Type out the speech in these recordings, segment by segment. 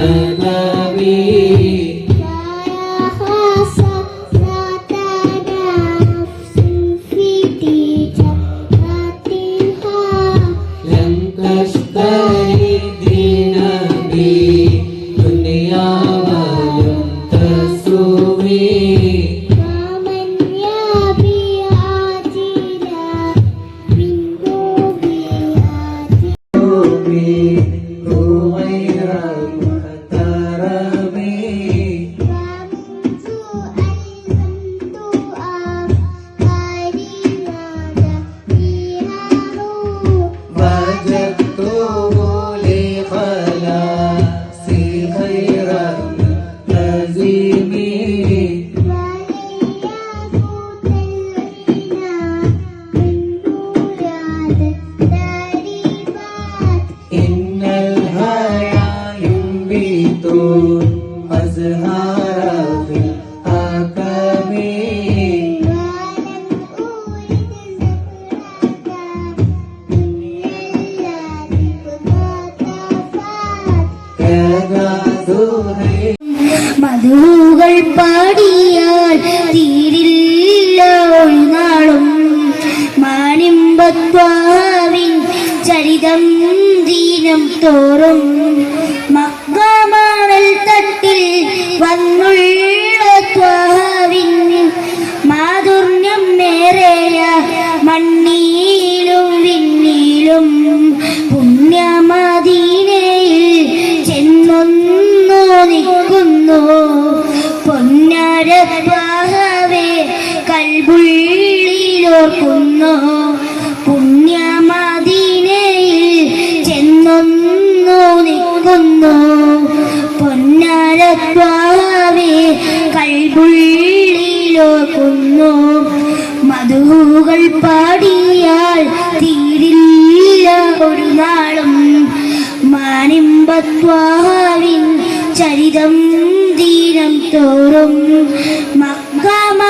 إن മധുകൾ പാടിയാൽ തീരില്ല ഒരു മാണിമ്പത്വാവിൻ ചരിതം ദീനം തോറും. മക്കാമണൽ തട്ടിൽ വന്നുള്ള ത്വാവിൻ മാധുർണ്യം നേരെയ മണ്ണീലും ചരിതം ദീനം തോറും തട്ടിൽ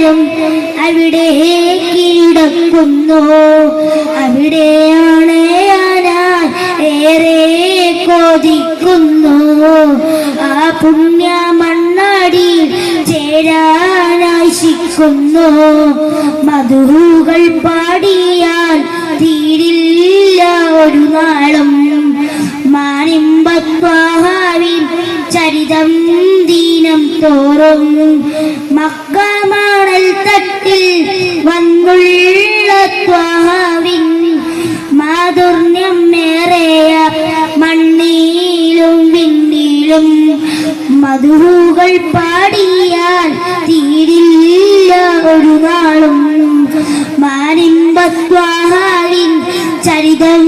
സാവേരും അവിടെ കിടക്കുന്നു. അവിടെയാണ് ഞാൻ ഏറെ കൊതിക്കുന്നു. ആ പുണ്യ മണ്ണാടി ചേരാനാശിക്കുന്നു. മധുകൾ പാടിയാൽ തീരില്ല ഒരു നാളും. മാനിമ്പത്വാഹാവിൻ ചരിതം ദീനം തോറും മക്കമാണൽ മധുകൾ പാടിയാൽ തീരില്ല ഒരു നാളും. മാനിമ്പത്വാഹാവിൻ ചരിതം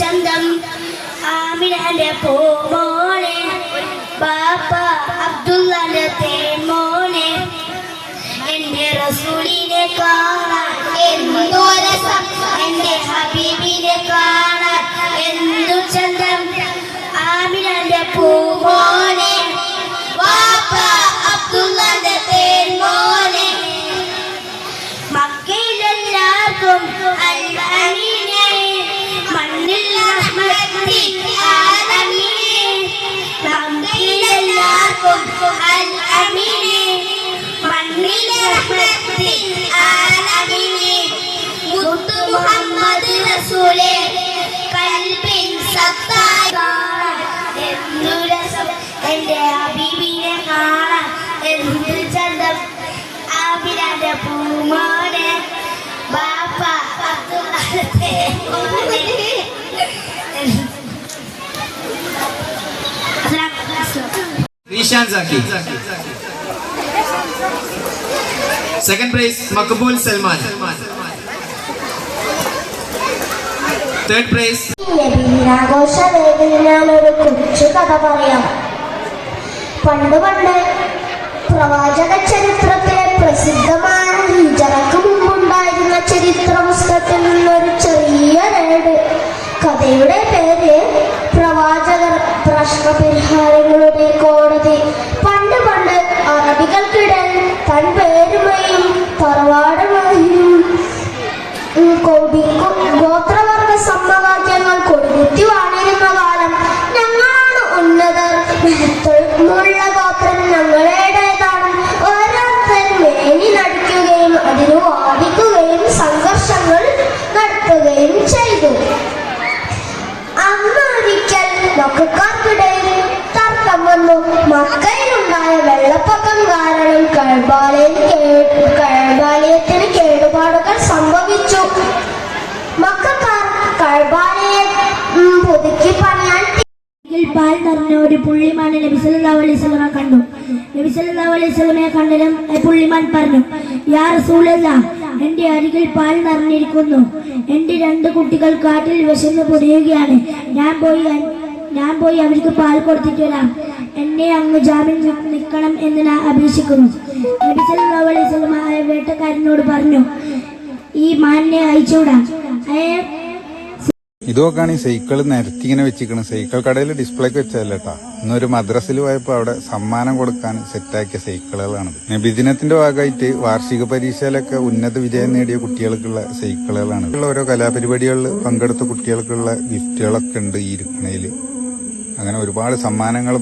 ചന്തം. ആമിനന്റെ പൂമോനെ പാപ്പ അബ്ദുള്ളന്റെ തേമോനെ എന്റെ റസൂലിനെ കാണാൻ എന്തു രസം. എന്റെ ഹബീബിനെ Rishan Zaki. Second prize, Makbul Salman. Third prize, നബീനാഘോഷ വേദിയിൽ ഞാനൊരു കൊച്ചു കഥ പറയാം പണ്ട് പണ്ട് പ്രവാചക ചരിത്രത്തിലെ ഗോത്രം ഞങ്ങളുടേതാണ്. ഓരോരുത്തർ മേനി നടിക്കുകയും അതിന് വാദിക്കുകയും സംഘർഷങ്ങൾ നടത്തുകയും ചെയ്തു. അന്നൊരിക്കൽ മക്കാർക്കിടയിൽ തർക്കം വന്നു. മക്കയിലുണ്ടായ വെള്ളപ്പൊക്കം കാരണം കഴബാലയിൽ കഴബാലയത്തിന് കേടുപാടുകൾ സംഭവിച്ചു. മക്കാർ കഴബാലയെ പുതുക്കി പണിയാൻ പാൽ നിറഞ്ഞ ഒരു പുള്ളിമാനെ നബിസല്ലാ അലൈഹി വസല്ലമ കണ്ടു. നബിസല്ലാ അലൈഹി വസല്ലമയെ കണ്ടതും പുള്ളിമാൻ പറഞ്ഞു യാ റസൂലല്ല എന്റെ അരികിൽ പാൽ നിറഞ്ഞിരിക്കുന്നു. എന്റെ രണ്ട് കുട്ടികൾ കാട്ടിൽ വിശന്ന് പൊടിയുകയാണ് ഞാൻ പോയി ഞാൻ പോയി അവർക്ക് പാൽ കൊടുത്തിട്ട് വരാം. എന്നെ അങ്ങ് ജാമ്യം നിൽക്കണം എന്ന് ഞാൻ അപേക്ഷിക്കുന്നു. നബിസല്ലാ അലൈഹി വസല്ലമ ആ വേട്ടക്കാരനോട് പറഞ്ഞു ഈ മാനിനെ അയച്ചുവിടാം. അയാൾ ഇതൊക്കെയാണ് ഈ സൈക്കിൾ നിരത്തി ഇങ്ങനെ വെച്ചിരിക്കുന്നത് സൈക്കിൾ കടയിൽ ഡിസ്പ്ലേക്ക് വെച്ചതല്ല കേട്ടാ ഇന്നൊരു മദ്രസിൽ പോയപ്പോൾ അവിടെ സമ്മാനം കൊടുക്കാൻ സെറ്റാക്കിയ സൈക്കിളുകളാണ് നബിദിനത്തിന്റെ ഭാഗമായിട്ട് വാർഷിക പരീക്ഷയിലൊക്കെ ഉന്നത വിജയം നേടിയ കുട്ടികൾക്കുള്ള സൈക്കിളുകളാണ്. ഓരോ കലാപരിപാടികളിൽ പങ്കെടുത്ത കുട്ടികൾക്കുള്ള ഗിഫ്റ്റുകളൊക്കെ ഉണ്ട് ഈ ഇരിക്കണയിൽ അങ്ങനെ ഒരുപാട് സമ്മാനങ്ങൾ